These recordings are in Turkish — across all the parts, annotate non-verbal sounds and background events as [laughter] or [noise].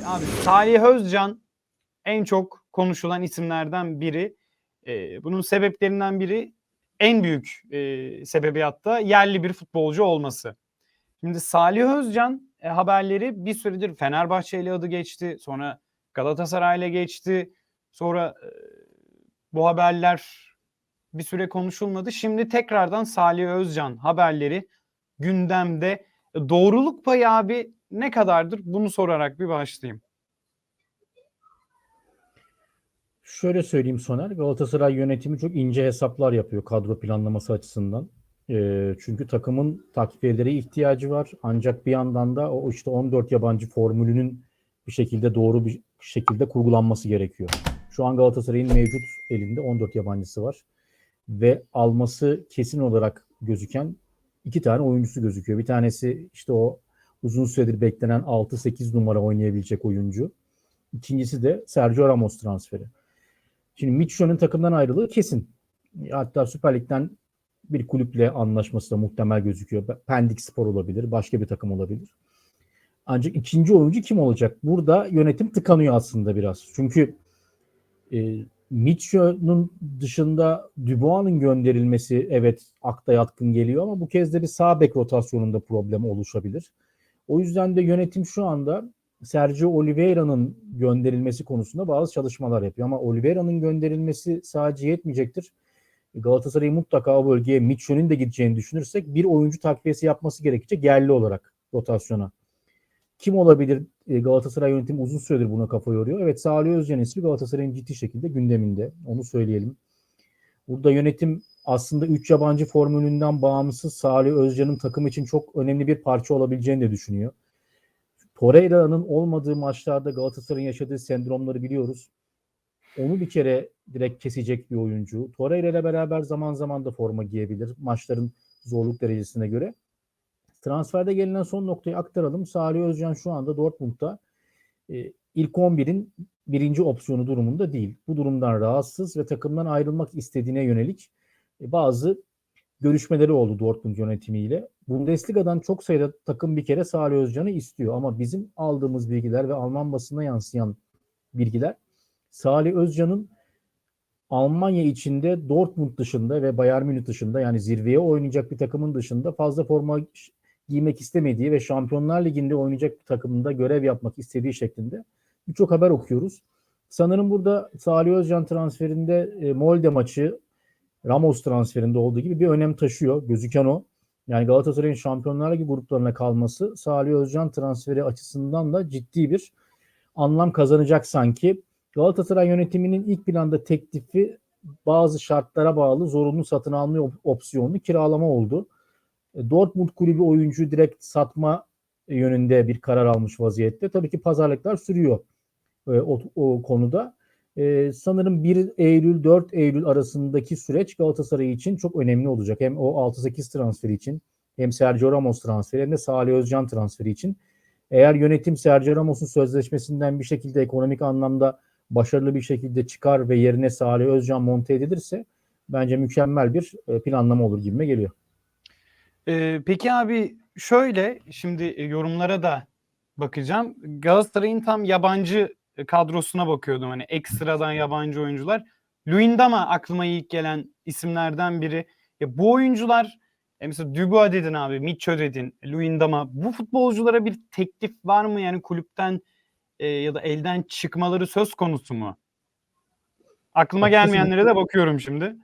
E, Abi Salih Özcan en çok konuşulan isimlerden biri. E, bunun sebeplerinden biri en büyük e, sebebi hatta yerli bir futbolcu olması. Şimdi Salih Özcan e, haberleri bir süredir Fenerbahçe ile adı geçti. Sonra Galatasaray'la geçti. Sonra e, bu haberler bir süre konuşulmadı. Şimdi tekrardan Salih Özcan haberleri gündemde. E, Doğruluk payı abi ne kadardır? Bunu sorarak bir başlayayım. Şöyle söyleyeyim Soner, Galatasaray yönetimi çok ince hesaplar yapıyor kadro planlaması açısından. Ee, çünkü takımın takviyelere ihtiyacı var. Ancak bir yandan da o işte 14 yabancı formülünün bir şekilde doğru bir şekilde kurgulanması gerekiyor. Şu an Galatasaray'ın mevcut elinde 14 yabancısı var. Ve alması kesin olarak gözüken iki tane oyuncusu gözüküyor. Bir tanesi işte o uzun süredir beklenen 6-8 numara oynayabilecek oyuncu. İkincisi de Sergio Ramos transferi. Şimdi Mitchell'ın takımdan ayrılığı kesin. Hatta Süper Lig'den bir kulüple anlaşması da muhtemel gözüküyor. Pendik Spor olabilir, başka bir takım olabilir. Ancak ikinci oyuncu kim olacak? Burada yönetim tıkanıyor aslında biraz. Çünkü e, Mitchell'ın dışında Dubois'ın gönderilmesi evet akta yatkın geliyor ama bu kez de bir sağ bek rotasyonunda problem oluşabilir. O yüzden de yönetim şu anda Sergio Oliveira'nın gönderilmesi konusunda bazı çalışmalar yapıyor. Ama Oliveira'nın gönderilmesi sadece yetmeyecektir. Galatasaray'ın mutlaka o bölgeye Mitchell'in de gideceğini düşünürsek bir oyuncu takviyesi yapması gerekecek yerli olarak rotasyona. Kim olabilir? E, Galatasaray yönetimi uzun süredir buna kafa yoruyor. Evet Salih Özcan ismi Galatasaray'ın ciddi şekilde gündeminde. Onu söyleyelim. Burada yönetim aslında 3 yabancı formülünden bağımsız Salih Özcan'ın takım için çok önemli bir parça olabileceğini de düşünüyor. Torreira'nın olmadığı maçlarda Galatasaray'ın yaşadığı sendromları biliyoruz. Onu bir kere direkt kesecek bir oyuncu. Torreira ile beraber zaman zaman da forma giyebilir maçların zorluk derecesine göre. Transferde gelinen son noktayı aktaralım. Salih Özcan şu anda Dortmund'da e, ilk 11'in birinci opsiyonu durumunda değil. Bu durumdan rahatsız ve takımdan ayrılmak istediğine yönelik bazı görüşmeleri oldu Dortmund yönetimiyle. Bundesliga'dan çok sayıda takım bir kere Salih Özcan'ı istiyor ama bizim aldığımız bilgiler ve Alman basına yansıyan bilgiler Salih Özcan'ın Almanya içinde Dortmund dışında ve Bayern Münih dışında yani zirveye oynayacak bir takımın dışında fazla forma giymek istemediği ve Şampiyonlar Ligi'nde oynayacak bir takımında görev yapmak istediği şeklinde birçok haber okuyoruz. Sanırım burada Salih Özcan transferinde e, Molde maçı Ramos transferinde olduğu gibi bir önem taşıyor. Gözüken o. Yani Galatasaray'ın Şampiyonlar Ligi gruplarına kalması Salih Özcan transferi açısından da ciddi bir anlam kazanacak sanki. Galatasaray yönetiminin ilk planda teklifi bazı şartlara bağlı zorunlu satın alma opsiyonlu kiralama oldu. E, Dortmund kulübü oyuncu direkt satma yönünde bir karar almış vaziyette. Tabii ki pazarlıklar sürüyor e, o, o konuda. Ee, sanırım 1 Eylül 4 Eylül arasındaki süreç Galatasaray için çok önemli olacak. Hem o 6-8 transferi için hem Sergio Ramos transferi hem de Salih Özcan transferi için. Eğer yönetim Sergio Ramos'un sözleşmesinden bir şekilde ekonomik anlamda başarılı bir şekilde çıkar ve yerine Salih Özcan monte edilirse bence mükemmel bir e, planlama olur gibime geliyor. Ee, peki abi şöyle şimdi e, yorumlara da bakacağım. Galatasaray'ın tam yabancı kadrosuna bakıyordum hani ekstradan yabancı oyuncular. Luyendama aklıma ilk gelen isimlerden biri. Ya bu oyuncular e mesela Dubois dedin abi, Mitchell dedin, Luyendama. Bu futbolculara bir teklif var mı? Yani kulüpten e, ya da elden çıkmaları söz konusu mu? Aklıma gelmeyenlere de bakıyorum şimdi.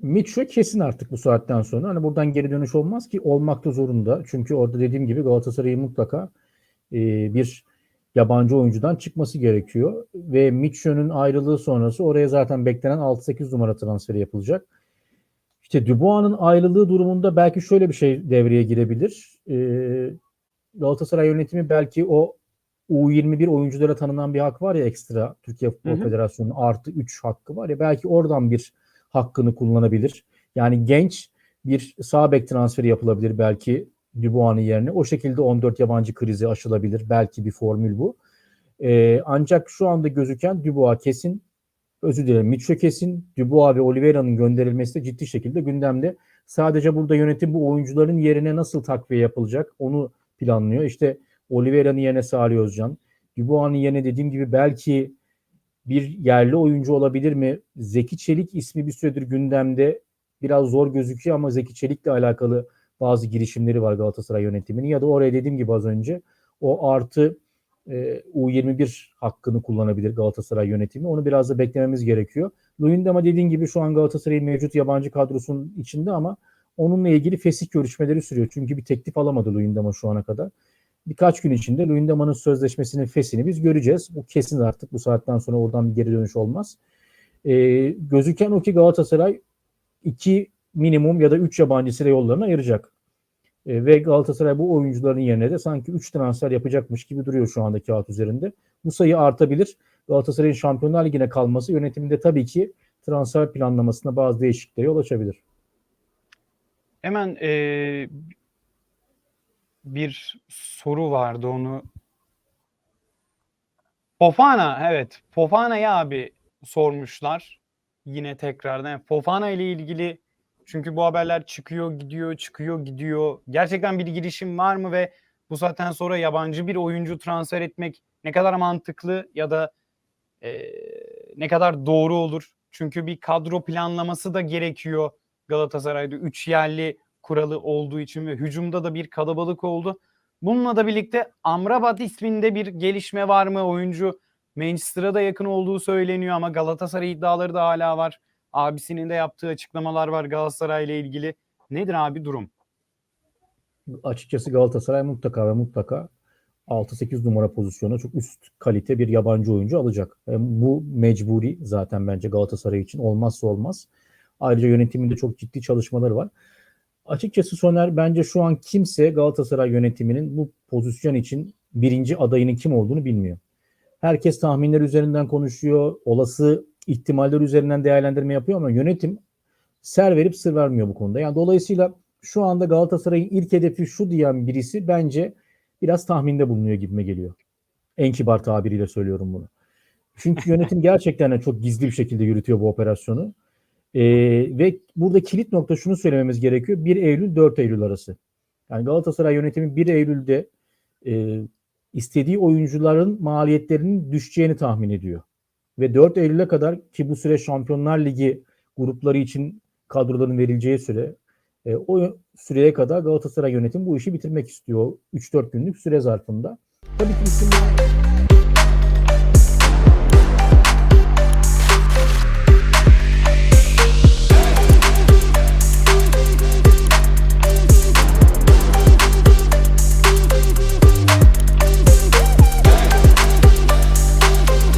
Mitchell kesin artık bu saatten sonra. Hani buradan geri dönüş olmaz ki olmak da zorunda. Çünkü orada dediğim gibi Galatasaray'ın mutlaka e, bir yabancı oyuncudan çıkması gerekiyor. Ve Mitchell'ün ayrılığı sonrası oraya zaten beklenen 6-8 numara transferi yapılacak. İşte Dubois'ın ayrılığı durumunda belki şöyle bir şey devreye girebilir. Ee, Galatasaray yönetimi belki o U21 oyunculara tanınan bir hak var ya ekstra Türkiye Futbol hı hı. Federasyonu artı 3 hakkı var ya belki oradan bir hakkını kullanabilir. Yani genç bir sağ bek transferi yapılabilir belki Dubois'ın yerine. O şekilde 14 yabancı krizi aşılabilir. Belki bir formül bu. Ee, ancak şu anda gözüken Dubois kesin, özür dilerim Mitchell kesin, Dubois ve Oliveira'nın gönderilmesi de ciddi şekilde gündemde. Sadece burada yönetim bu oyuncuların yerine nasıl takviye yapılacak onu planlıyor. İşte Oliveira'nın yerine Salih Özcan, Dubois'un yerine dediğim gibi belki bir yerli oyuncu olabilir mi? Zeki Çelik ismi bir süredir gündemde. Biraz zor gözüküyor ama Zeki Çelik'le alakalı bazı girişimleri var Galatasaray yönetiminin. Ya da oraya dediğim gibi az önce o artı e, U21 hakkını kullanabilir Galatasaray yönetimi. Onu biraz da beklememiz gerekiyor. Luyendama dediğin gibi şu an Galatasaray'ın mevcut yabancı kadrosunun içinde ama onunla ilgili fesih görüşmeleri sürüyor. Çünkü bir teklif alamadı Luyendama şu ana kadar. Birkaç gün içinde Luyendama'nın sözleşmesinin fesini biz göreceğiz. Bu kesin artık bu saatten sonra oradan bir geri dönüş olmaz. E, gözüken o ki Galatasaray iki minimum ya da üç yabancısıyla yollarını ayıracak. E, ve Galatasaray bu oyuncuların yerine de sanki 3 transfer yapacakmış gibi duruyor şu anda kağıt üzerinde. Bu sayı artabilir. Galatasaray'ın Şampiyonlar Ligi'ne kalması yönetiminde tabii ki transfer planlamasında bazı değişikliklere yol açabilir. Hemen eee, bir soru vardı onu. Fofana evet. Fofana'yı abi sormuşlar. Yine tekrardan. Fofana ile ilgili çünkü bu haberler çıkıyor gidiyor çıkıyor gidiyor. Gerçekten bir girişim var mı ve bu saatten sonra yabancı bir oyuncu transfer etmek ne kadar mantıklı ya da eee, ne kadar doğru olur? Çünkü bir kadro planlaması da gerekiyor Galatasaray'da 3 yerli kuralı olduğu için ve hücumda da bir kalabalık oldu. Bununla da birlikte Amrabat isminde bir gelişme var mı? Oyuncu Manchester'a da yakın olduğu söyleniyor ama Galatasaray iddiaları da hala var. Abisinin de yaptığı açıklamalar var Galatasaray ile ilgili. Nedir abi durum? Açıkçası Galatasaray mutlaka ve mutlaka 6-8 numara pozisyonu çok üst kalite bir yabancı oyuncu alacak. E, bu mecburi zaten bence Galatasaray için olmazsa olmaz. Ayrıca yönetiminde çok ciddi çalışmaları var. Açıkçası Soner bence şu an kimse Galatasaray yönetiminin bu pozisyon için birinci adayının kim olduğunu bilmiyor. Herkes tahminler üzerinden konuşuyor. Olası ihtimaller üzerinden değerlendirme yapıyor ama yönetim ser verip sır vermiyor bu konuda. Yani dolayısıyla şu anda Galatasaray'ın ilk hedefi şu diyen birisi bence biraz tahminde bulunuyor gibime geliyor. En kibar tabiriyle söylüyorum bunu. Çünkü yönetim [laughs] gerçekten çok gizli bir şekilde yürütüyor bu operasyonu. Ee, ve burada kilit nokta şunu söylememiz gerekiyor. 1 Eylül 4 Eylül arası. Yani Galatasaray yönetimi 1 Eylül'de e, istediği oyuncuların maliyetlerinin düşeceğini tahmin ediyor. Ve 4 Eylül'e kadar ki bu süre Şampiyonlar Ligi grupları için kadroların verileceği süre e, o süreye kadar Galatasaray yönetimi bu işi bitirmek istiyor. 3-4 günlük süre zarfında. Tabii ki isimler